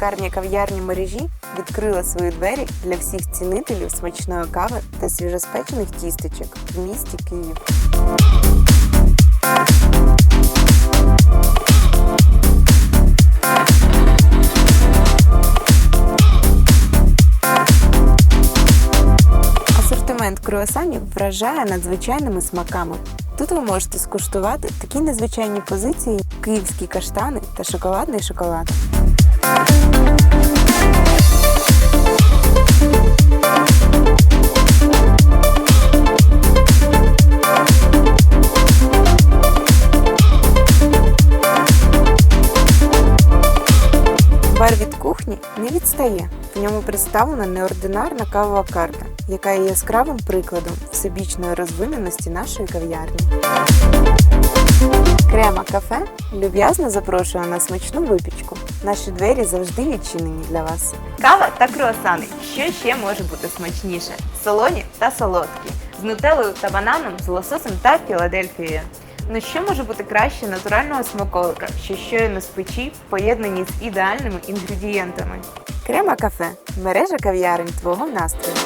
пекарня кав'ярні мережі відкрила свої двері для всіх цінителів смачної кави та свіжоспечених тістечок в місті Київ. Асортимент круасанів вражає надзвичайними смаками. Тут ви можете скуштувати такі незвичайні позиції: київські каштани та шоколадний шоколад. Бар від кухні не відстає. В ньому представлена неординарна кавова карта, яка є яскравим прикладом всебічної розвиненості нашої кав'ярні. Кафе люб'язно запрошує на смачну випічку. Наші двері завжди відчинені для вас. Кава та круасани. Що ще може бути смачніше? Солоні та солодкі, з нутеллою та бананом, з лососем та філадельфією. Ну що може бути краще натурального смаколика, що щойно з печі, в поєднанні з ідеальними інгредієнтами? Крема кафе мережа кав'ярень твого настрою.